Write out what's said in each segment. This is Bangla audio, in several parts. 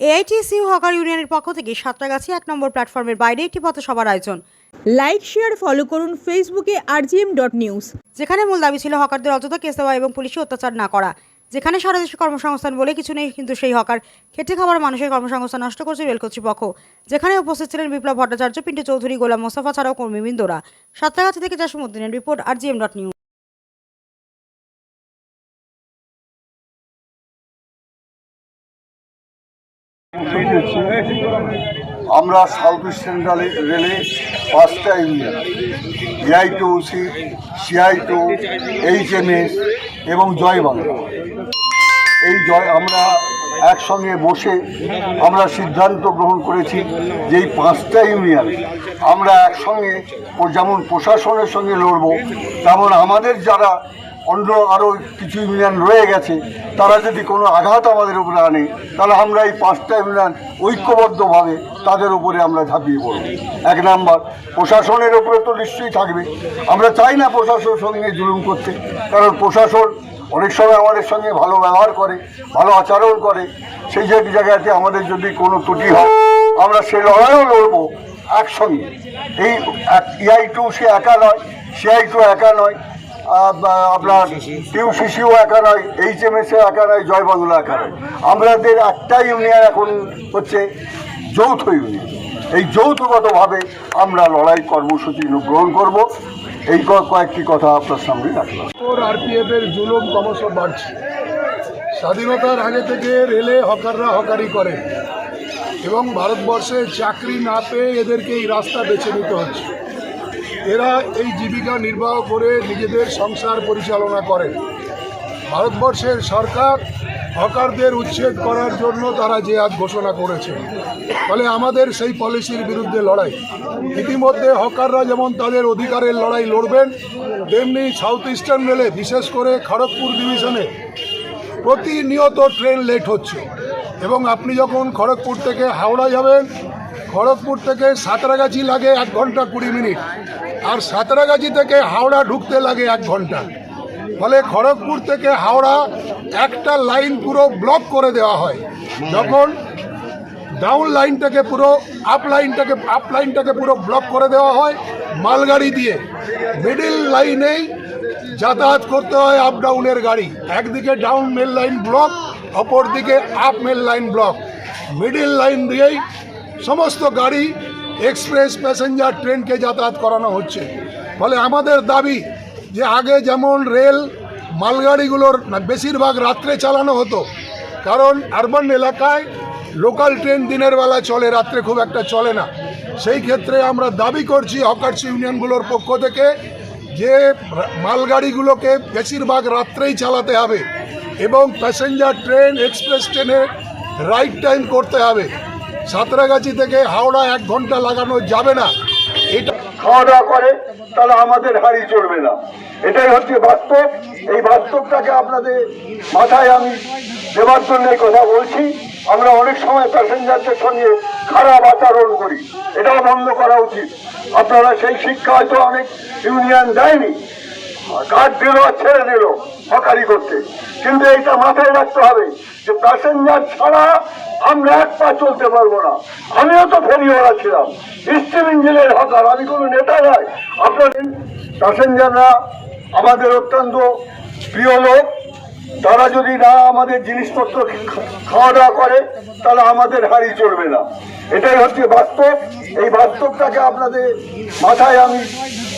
এআইটিসিউ হকার ইউনিয়নের পক্ষ থেকে সাঁতরাগাছি এক নম্বর প্ল্যাটফর্মের বাইরে একটি পথসভার আয়োজন। লাইক শেয়ার ফলো করুন ফেসবুকে আরজিএম ডট নিউজ। যেখানে মূল দাবি ছিল হকারদের অযথা কেস দেওয়া এবং পুলিশি অত্যাচার না করা। যেখানে সারা দেশে কর্মসংস্থান বলে কিছু নেই কিন্তু সেই হকার খেটে খাবার মানুষের কর্মসংস্থান নষ্ট করছে রেল কর্তৃপক্ষ। যেখানে উপস্থিত ছিলেন বিপ্লব ভট্টাচার্য পিন্টু চৌধুরী গোলাম মোস্তফা ছাড়াও কর্মীবৃন্দরা সাঁতরাগাছি থেকে জাসমুদ্দিনের রিপোর্ট আরজিএম ডট নিউজ। আমরা সাউথ ইস্টার্ন রেলে পাঁচটা union AITUC CITU H M S এবং জয় বাংলা। এই জয় আমরা একসঙ্গে বসে আমরা সিদ্ধান্ত গ্রহণ করেছি যে এই পাঁচটা ইউনিয়ন আমরা একসঙ্গে যেমন প্রশাসনের সঙ্গে লড়ব, তেমন আমাদের যারা অন্য আরও কিছু ইউনিয়ন রয়ে গেছে, তারা যদি কোনো আঘাত আমাদের উপরে আনে, তাহলে আমরা এই পাঁচটা ইউনিয়ন ঐক্যবদ্ধভাবে তাদের উপরে আমরা ঝাঁপিয়ে পড়ব। এক নাম্বার, প্রশাসনের উপরে তো নিশ্চয়ই থাকবে। আমরা চাই না প্রশাসনের সঙ্গে জুলুম করতে, কারণ প্রশাসন অনেক সময় আমাদের সঙ্গে ভালো ব্যবহার করে, ভালো আচরণ করে। সেই জায়গাতে আমাদের যদি কোনো ত্রুটি হয়, আমরা সে লড়াইও লড়বো একসঙ্গে। এই ইআই টু সে একা নয়, সিআই টু একা নয় আপনার টিউ একা নয় এইচ এম একা নয় জয় একা নয় আমাদের একটা ইউনিয়ন এখন হচ্ছে যৌথ ইউনিয়ন। এই যৌথগতভাবে আমরা লড়াই কর্মসূচি গ্রহণ করব। এই কয়েকটি কথা আপনার সামনে রাখলাম। জুলুম ক্রমশ বাড়ছে। স্বাধীনতার আগে থেকে রেলে হকাররা হকারি করে। এবং ভারতবর্ষে চাকরি না পেয়ে এদেরকে এই রাস্তা বেছে নিতে হচ্ছে। এরা এই জীবিকা নির্বাহ করে নিজেদের সংসার পরিচালনা করে ভারতবর্ষের সরকার হকারদের উচ্ছেদ করার জন্য তারা যে আজ ঘোষণা করেছে। ফলে আমাদের সেই পলিসির বিরুদ্ধে লড়াই। ইতিমধ্যে হকাররা যেমন তাদের অধিকারের লড়াই লড়বেন, তেমনি সাউথ ইস্টার্ন রেলে বিশেষ করে খড়গপুর ডিভিশনে প্রতিনিয়ত ট্রেন লেট হচ্ছে। এবং আপনি যখন খড়গপুর থেকে হাওড়া যাবেন খড়গপুর থেকে সাঁতরাগাছি লাগে এক ঘণ্টা কুড়ি মিনিট। আর সাঁতরাগাছি থেকে হাওড়া ঢুকতে লাগে এক ঘণ্টা। ফলে খড়গপুর থেকে হাওড়া একটা লাইন পুরো ব্লক করে দেওয়া হয়। যখন ডাউন লাইনটাকে পুরো, আপ লাইনটাকে আপ লাইনটাকে পুরো ব্লক করে দেওয়া হয় মালগাড়ি দিয়ে। মিডিল লাইনেই যাতায়াত করতে হয় আপ ডাউনের গাড়ি। একদিকে ডাউন মেল লাইন ব্লক অপর দিকে up mail line block. Middle line দিয়েই সমস্ত গাড়ি এক্সপ্রেস প্যাসেঞ্জার ট্রেনকে যাতায়াত করানো হচ্ছে। ফলে আমাদের দাবি যে আগে যেমন রেল মালগাড়িগুলোর বেশিরভাগ রাত্রে চালানো হতো, কারণ আরবান এলাকায় লোকাল ট্রেন দিনের বেলা চলে, রাত্রে খুব একটা চলে না। সেই ক্ষেত্রে আমরা দাবি করছি হকার্স ইউনিয়নগুলোর পক্ষ থেকে যে মালগাড়িগুলোকে বেশিরভাগ রাত্রেই চালাতে হবে এবং প্যাসেঞ্জার ট্রেন এক্সপ্রেস ট্রেনে রাইট টাইম করতে হবে। সাঁতরাগাছি থেকে হাওড়া এক ঘণ্টা লাগানো যাবে না। এটা খাওয়া দাওয়া করে, তাহলে আমাদের হাড়ি চলবে না। এটাই হচ্ছে বাস্তব। এই বাস্তবটাকে আপনাদের মাথায় আমি দেবার জন্য কথা বলছি। আমরা অনেক সময় প্যাসেঞ্জারদের সঙ্গে খারাপ আচরণ করি। এটাও বন্ধ করা উচিত। আপনারা সেই শিক্ষা হয়তো অনেক ইউনিয়ন দেয়নি। কার্ড দিল ছেড়ে দিল হকারি করতে। কিন্তু এইটা মাথায় রাখতে হবে যে প্যাসেঞ্জার ছাড়া আমরা এক পা চলতে পারব না। আমিও তো ফেরিওয়ালা ছিলাম। স্টিম ইঞ্জিনের হকার, আমি কোনো নেতা নয়। আপনার প্যাসেঞ্জাররা আমাদের অত্যন্ত প্রিয় লোক। তারা যদি না আমাদের জিনিসপত্র খাওয়া দাওয়া করে, তাহলে আমাদের হাড়ি চলবে না। এটাই হচ্ছে বাস্তব। এই বাস্তবটাকে আপনাদের মাথায় আমি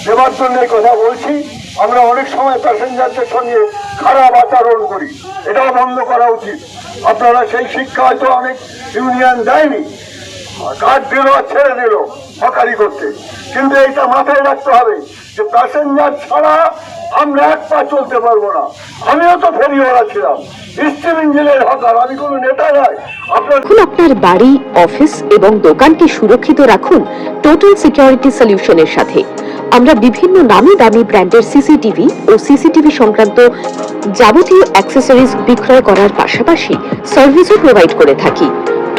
দেবার জন্য কথা বলছি। আমরা অনেক সময় প্যাসেঞ্জারদের সঙ্গে খারাপ আচরণ করি। এটাও বন্ধ করা উচিত। আপনারা সেই শিক্ষা হয়তো অনেক ইউনিয়ন দেয়নি। কার্ড দিল ছেড়ে দিল করতে। কিন্তু এইটা মাথায় রাখতে হবে যে প্যাসেঞ্জার ছাড়া আমরা এক পা চলতে পারব না। আমিও তো ছিলাম। বাড়ি অফিস এবং দোকানকে সুরক্ষিত রাখুন টোটাল সিকিউরিটি সলিউশনের সাথে। আমরা বিভিন্ন নামি দামি ব্র্যান্ডের সিসিটিভি ও সিসিটিভি সংক্রান্ত যাবতীয় অ্যাক্সেসরিজ বিক্রয় করার পাশাপাশি সার্ভিসও প্রোভাইড করে থাকি।